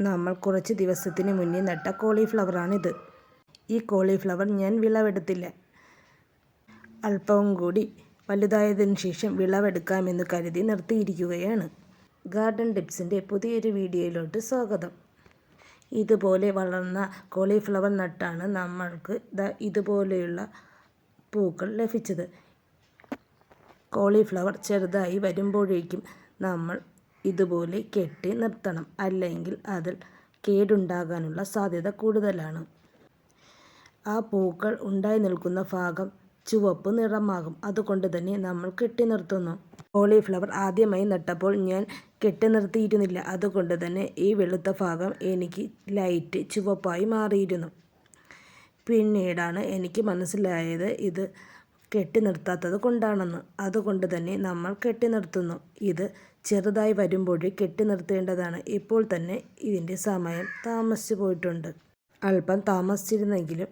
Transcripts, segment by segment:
നമ്മൾ കുറച്ച് ദിവസത്തിന് മുന്നേ നട്ട കോളിഫ്ലവറാണിത്. ഈ കോളിഫ്ലവർ ഞാൻ വിളവെടുത്തില്ല. അല്പവും കൂടി വലുതായതിന് ശേഷം വിളവെടുക്കാമെന്ന് കരുതി നിർത്തിയിരിക്കുകയാണ്. ഗാർഡൻ ടിപ്സിന്റെ പുതിയൊരു വീഡിയോയിലോട്ട് സ്വാഗതം. ഇതുപോലെ വളർന്ന കോളിഫ്ലവർ നട്ടാണ് നമ്മൾക്ക് ഇതുപോലെയുള്ള പൂക്കൾ ലഭിച്ചത്. കോളിഫ്ലവർ ചെറുതായി വരുമ്പോഴേക്കും നമ്മൾ ഇതുപോലെ കെട്ടി നിർത്തണം അല്ലെങ്കിൽ അതിൽ കേടുണ്ടാകാനുള്ള സാധ്യത കൂടുതലാണ്. ആ പൂക്കൾ ഉണ്ടായി നിൽക്കുന്ന ഭാഗം ചുവപ്പ് നിറമാകും. അതുകൊണ്ട് തന്നെ നമ്മൾ കെട്ടി നിർത്തുന്നു. കോളിഫ്ലവർ ആദ്യമായി നട്ടപ്പോൾ ഞാൻ കെട്ടി നിർത്തിയിരുന്നില്ല. അതുകൊണ്ട് തന്നെ ഈ വെളുത്ത ഭാഗം എനിക്ക് ലൈറ്റ് ചുവപ്പായി മാറിയിരുന്നു. പിന്നീടാണ് എനിക്ക് മനസ്സിലായത് ഇത് കെട്ടി നിർത്താത്തത് കൊണ്ടാണെന്ന്. അതുകൊണ്ട് തന്നെ നമ്മൾ കെട്ടി നിർത്തുന്നു ഇത് ചെറുതായി വരുമ്പോഴേ കെട്ടി നിർത്തേണ്ടതാണ് ഇപ്പോൾ തന്നെ ഇതിന്റെ സമയം താമസിച്ചു പോയിട്ടുണ്ട്. അല്പം താമസിച്ചിരുന്നെങ്കിലും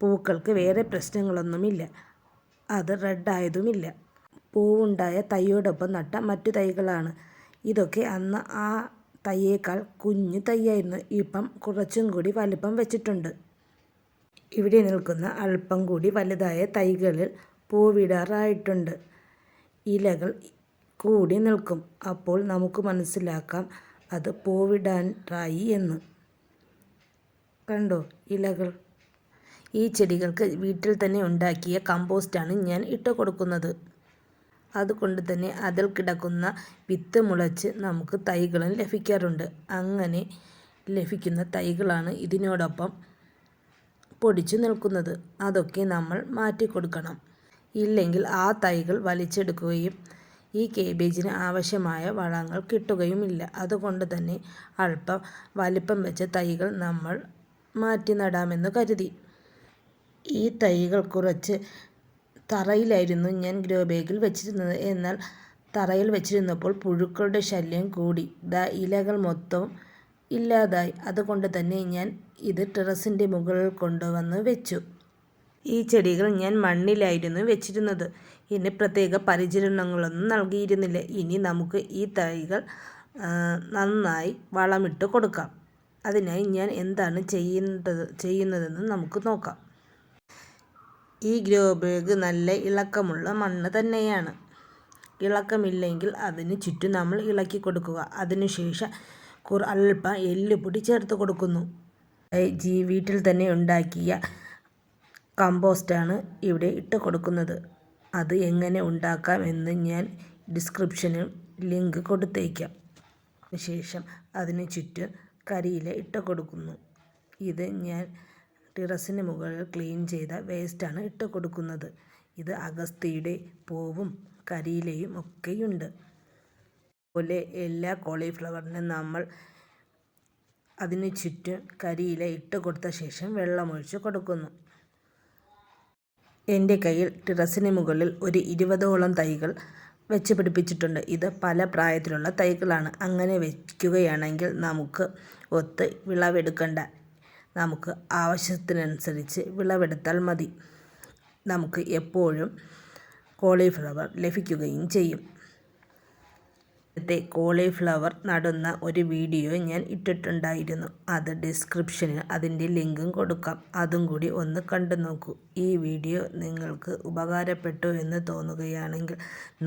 പൂക്കൾക്ക് വേറെ പ്രശ്നങ്ങളൊന്നുമില്ല. അത് റെഡായതുമില്ല പൂവുണ്ടായ തൈയോടൊപ്പം നട്ട മറ്റു തൈകളാണ്. ഇതൊക്കെ അന്ന് ആ തയ്യേക്കാൾ കുഞ്ഞു തൈയായിരുന്നു. ഇപ്പം കുറച്ചും കൂടി വലുപ്പം വെച്ചിട്ടുണ്ട്. ഇവിടെ നിൽക്കുന്ന അല്പം കൂടി വലുതായ തൈകളിൽ പൂവിടാറായിട്ടുണ്ട്. ഇലകൾ കൂടി നിൽക്കും. അപ്പോൾ നമുക്ക് മനസ്സിലാക്കാം അത് പൂവിടാറായി എന്ന്. കണ്ടോ ഇലകൾ? ഈ ചെടികൾക്ക് വീട്ടിൽ തന്നെ ഉണ്ടാക്കിയ കമ്പോസ്റ്റാണ് ഞാൻ ഇട്ട് കൊടുക്കുന്നത്. അതുകൊണ്ട് തന്നെ അതിൽ കിടക്കുന്ന വിത്ത് മുളച്ച് നമുക്ക് തൈകളും ലഭിക്കാറുണ്ട്. അങ്ങനെ ലഭിക്കുന്ന തൈകളാണ് ഇതിനോടൊപ്പം പൊടിച്ചു നിൽക്കുന്നത്. അതൊക്കെ നമ്മൾ മാറ്റി കൊടുക്കണം ഇല്ലെങ്കിൽ ആ തൈകൾ വലിച്ചെടുക്കുകയും ഈ കേബേജിന് ആവശ്യമായ വളങ്ങൾ കിട്ടുകയുമില്ല. അതുകൊണ്ട് തന്നെ അല്പം വലിപ്പം വെച്ച തൈകൾ നമ്മൾ മാറ്റി നടാമെന്ന് കരുതി. ഈ തൈകൾ കുറച്ച് തറയിലായിരുന്നു ഞാൻ ഗ്രോ ബാഗിൽ വെച്ചിരുന്നത്. എന്നാൽ തറയിൽ വെച്ചിരുന്നപ്പോൾ പുഴുക്കളുടെ ശല്യം കൂടി. ദ ഇലകൾ മൊത്തം ഇല്ലാതായി. അതുകൊണ്ട് തന്നെ ഞാൻ ഇത് ടെറസിന്റെ മുകളിൽ കൊണ്ടുവന്ന് വെച്ചു. ഈ ചെടികൾ ഞാൻ മണ്ണിലായിരുന്നു വെച്ചിരുന്നത്. ഇനി പ്രത്യേക പരിചരണങ്ങളൊന്നും നൽകിയിരുന്നില്ല. ഇനി നമുക്ക് ഈ തൈകൾ നന്നായി വളമിട്ട് കൊടുക്കാം. അതിനായി ഞാൻ എന്താണ് ചെയ്യേണ്ടത് ചെയ്യുന്നതെന്ന് നമുക്ക് നോക്കാം. ഈ ഗ്രോ ബാഗ് നല്ല ഇളക്കമുള്ള മണ്ണ് തന്നെയാണ്. ഇളക്കമില്ലെങ്കിൽ അതിന് ചുറ്റും നമ്മൾ ഇളക്കി കൊടുക്കുക. അതിനുശേഷം കുറ അല്പം എല്ലുപൊടി ചേർത്ത് കൊടുക്കുന്നു. ജി വീട്ടിൽ തന്നെ ഉണ്ടാക്കിയ കമ്പോസ്റ്റാണ് ഇവിടെ ഇട്ട് കൊടുക്കുന്നത്. അത് എങ്ങനെ ഉണ്ടാക്കാം എന്ന് ഞാൻ ഡിസ്ക്രിപ്ഷനിൽ ലിങ്ക് കൊടുത്തേക്കാം. ശേഷം അതിന് ചുറ്റും കരിയില ഇട്ട് കൊടുക്കുന്നു. ഇത് ഞാൻ ടെറസിന് മുകളിൽ ക്ലീൻ ചെയ്ത വേസ്റ്റാണ് ഇട്ട് കൊടുക്കുന്നത്. ഇത് അഗസ്തിയുടെ പൂവും കരിയിലയും ഒക്കെയുണ്ട്. അതുപോലെ എല്ലാ കോളിഫ്ലവറിനും നമ്മൾ അതിന് ചുറ്റും കരിയില ഇട്ട് കൊടുത്ത ശേഷം വെള്ളമൊഴിച്ച് കൊടുക്കുന്നു. എന്റെ കയ്യിൽ ടെറസിന് മുകളിൽ ഒരു ഇരുപതോളം തൈകൾ വെച്ച് പിടിപ്പിച്ചിട്ടുണ്ട്. ഇത് പല പ്രായത്തിലുള്ള തൈകളാണ്. അങ്ങനെ വയ്ക്കുകയാണെങ്കിൽ നമുക്ക് ഒത്ത് വിളവെടുക്കണ്ട. നമുക്ക് ആവശ്യത്തിനനുസരിച്ച് വിളവെടുത്താൽ മതി. നമുക്ക് എപ്പോഴും കോളിഫ്ലവർ ലഭിക്കുകയും ചെയ്യും. നേരത്തെ കോളിഫ്ലവർ നടുന്ന ഒരു വീഡിയോ ഞാൻ ഇട്ടിട്ടുണ്ടായിരുന്നു. അത് ഡിസ്ക്രിപ്ഷനിൽ അതിന്റെ ലിങ്കും കൊടുക്കാം. അതും കൂടി ഒന്ന് കണ്ടു നോക്കൂ. ഈ വീഡിയോ നിങ്ങൾക്ക് ഉപകാരപ്പെട്ടു എന്ന് തോന്നുകയാണെങ്കിൽ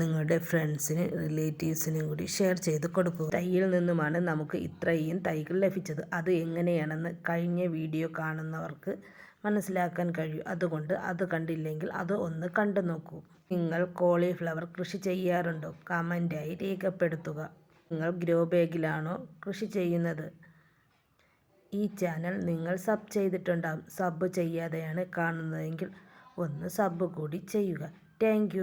നിങ്ങളുടെ ഫ്രണ്ട്സിന് റിലേറ്റീവ്സിനും കൂടി ഷെയർ ചെയ്ത് കൊടുക്കുക. തൈയിൽ നിന്നുമാണ് നമുക്ക് ഇത്രയും തൈകൾ ലഭിച്ചത്. അത് എങ്ങനെയാണെന്ന് കഴിഞ്ഞ വീഡിയോ കാണുന്നവർക്ക് മനസ്സിലാക്കാൻ കഴിയും. അതുകൊണ്ട് അത് കണ്ടില്ലെങ്കിൽ അത് ഒന്ന് കണ്ടു നോക്കൂ. നിങ്ങൾ കോളിഫ്ലവർ കൃഷി ചെയ്യാറുണ്ടോ? കമന്റായി രേഖപ്പെടുത്തുക. നിങ്ങൾ ഗ്രോ ബാഗിലാണോ കൃഷി ചെയ്യുന്നത്? ഈ ചാനൽ നിങ്ങൾ സബ് ചെയ്തിട്ടുണ്ടാകും സബ് ചെയ്യാതെയാണ് കാണുന്നതെങ്കിൽ ഒന്ന് സബ് കൂടി ചെയ്യുക. താങ്ക്